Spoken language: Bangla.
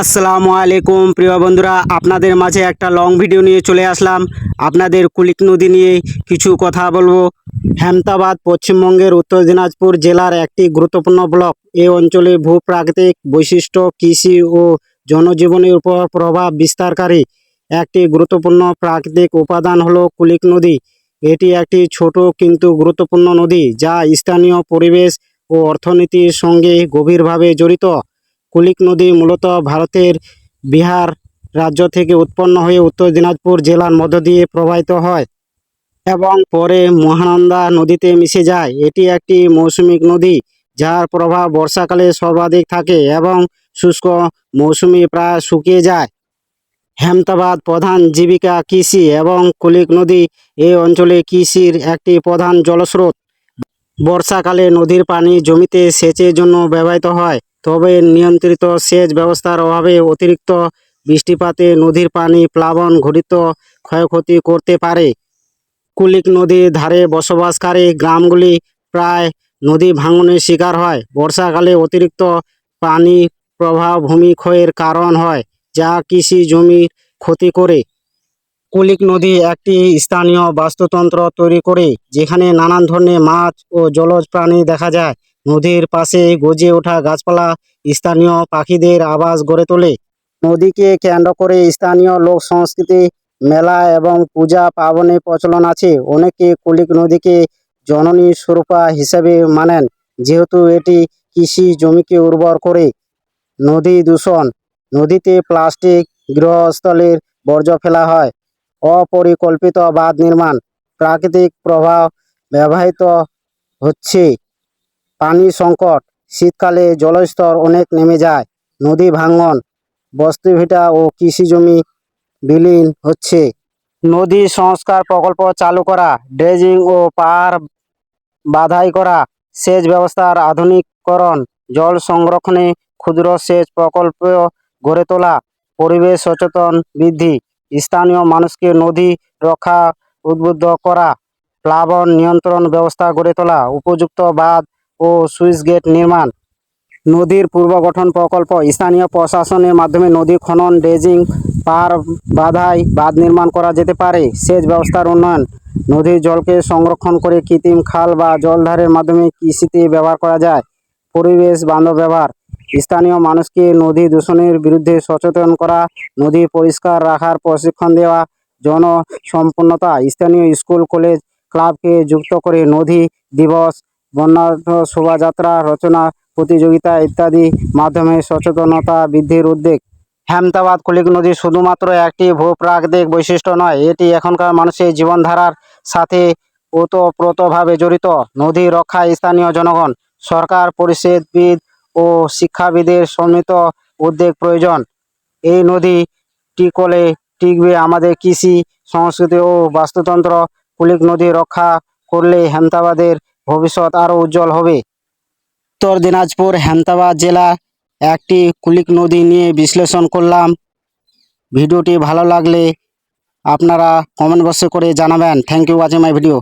আসসালামু আলাইকুম, প্রিয় বন্ধুরা। আপনাদের মাঝে একটা লং ভিডিও নিয়ে চলে আসলাম। আপনাদের কুলিক নদী নিয়ে কিছু কথা বলব। হেমতাবাদ, পশ্চিমবঙ্গের উত্তর দিনাজপুর জেলার একটি গুরুত্বপূর্ণ ব্লক। এই অঞ্চলে ভূপ্রাকৃতিক বৈশিষ্ট্য, কৃষি ও জনজীবনের উপর প্রভাব বিস্তারকারী একটি গুরুত্বপূর্ণ প্রাকৃতিক উপাদান হলো কুলিক নদী। এটি একটি ছোট কিন্তু গুরুত্বপূর্ণ নদী যা স্থানীয় পরিবেশ ও অর্থনীতির সঙ্গে গভীরভাবে জড়িত। কুলিক নদী মূলত ভারতের বিহার রাজ্য থেকে উৎপন্ন হয়ে উত্তর দিনাজপুর জেলার মধ্য দিয়ে প্রবাহিত হয় এবং পরে মহানন্দা নদীতে মিশে যায়। এটি একটি মৌসুমিক নদী, যার প্রভাব বর্ষাকালে সর্বাধিক থাকে এবং শুষ্ক মৌসুমি প্রায় শুকিয়ে যায়। হেমতাবাদ প্রধান জীবিকা কৃষি এবং কুলিক নদী এই অঞ্চলে কৃষির একটি প্রধান জলস্রোত। বর্ষাকালে নদীর পানি জমিতে সেচের জন্য ব্যবহৃত হয়। তবে নিয়ন্ত্রিত সেচ ব্যবস্থার অভাবে অতিরিক্ত বৃষ্টিপাতে নদীর পানি প্লাবন ঘটিত ক্ষয়ক্ষতি করতে পারে। কুলিক নদীর ধারে বসবাসকারী গ্রামগুলি প্রায় নদী ভাঙনের শিকার হয়। বর্ষাকালে অতিরিক্ত পানি প্রবাহ ভূমিক্ষয়ের কারণ হয়, যা কৃষি জমির ক্ষতি করে। কুলিক নদী একটি স্থানীয় বাস্তুতন্ত্র তৈরি করে, যেখানে নানান ধরনের মাছ ও জলজ প্রাণী দেখা যায়। নদীর পাশে গজে ওঠা গাছপালা স্থানীয় পাখিদের আবাস গড়ে তোলে। নদীকে কেন্দ্র করে স্থানীয় লোক সংস্কৃতি, মেলা এবং পূজা পার্বণের প্রচলন আছে। অনেকে কুলিক নদীকে জননী স্বরূপা হিসেবে মানেন, যেহেতু এটি কৃষি জমিকে উর্বর করে। নদী দূষণ, নদীতে প্লাস্টিক গৃহস্থলের বর্জ্য ফেলা হয়, অপরিকল্পিত বাঁধ নির্মাণ, প্রাকৃতিক প্রভাব ব্যবহৃত হচ্ছে। পানি সংকট, শীতকালে জলস্তর অনেক নেমে যায়, নদী ভাঙন, বস্তিভিটা ও কৃষি জমি বিলীন হচ্ছে। নদী সংস্কার প্রকল্প চালু করা, ড্রেজিং ও পাহাড় বাধাই করা, সেচ ব্যবস্থার আধুনিকরণ জল সংরক্ষণে ক্ষুদ্র সেচ প্রকল্প গড়ে তোলা, পরিবেশ সচেতন বৃদ্ধি, স্থানীয় মানুষকে নদী রক্ষা উদ্বুদ্ধ করা, প্লাবন নিয়ন্ত্রণ ব্যবস্থা গড়ে তোলা, উপযুক্ত বাঁধ ও সুইচ গেট নির্মাণ। নদীর পূর্বগঠন প্রকল্প স্থানীয় প্রশাসনের মাধ্যমে নদী খনন, ড্রেজিং, পার বাধাই বাঁধ নির্মাণ করা যেতে পারে। সেচ ব্যবস্থার উন্নয়ন। নদীর জলকে সংরক্ষণ করে কৃত্রিম খাল বা জলধারের মাধ্যমে কৃষিতে ব্যবহার করা যায়। পরিবেশ বান্ধব ব্যবহার। স্থানীয় মানুষকে নদী দূষণের বিরুদ্ধে সচেতন করা, নদী পরিষ্কার রাখার প্রশিক্ষণ দেওয়া জনসম্পন্নতা স্থানীয় স্কুল, কলেজ, ক্লাবকে যুক্ত করে নদী দিবস বর্ণাঢ্য শোভাযাত্রা, রচনা, প্রতিযোগিতা ইত্যাদি মাধ্যমে সচেতনতা বৃদ্ধির উদ্যোগ হেমতাবাদ কুলিক নদী শুধুমাত্র একটি ভূপ্রাকৃতিক বৈশিষ্ট্য নয়, এটি এখনকার মানুষের জীবনধারার সাথে ওতপ্রোতভাবে জড়িত। নদী রক্ষায় স্থানীয় জনগণ, সরকার, পরিষদবিদ ও শিক্ষাবিদের সম্মিলিত উদ্যোগ প্রয়োজন। এই নদী টিকলে টিকবে আমাদের কৃষি, সংস্কৃতি ও বাস্তুতন্ত্র। কুলিক নদী রক্ষা করলে হেমতাবাদের ভবিষ্যৎ আরও উজ্জ্বল হবে। উত্তর দিনাজপুর, হেমতাবাদ জেলা একটি কুলিক নদী নিয়ে বিশ্লেষণ করলাম। ভিডিওটি ভালো লাগলে আপনারা কমেন্ট বক্সে করে জানাবেন। Thank you watching my video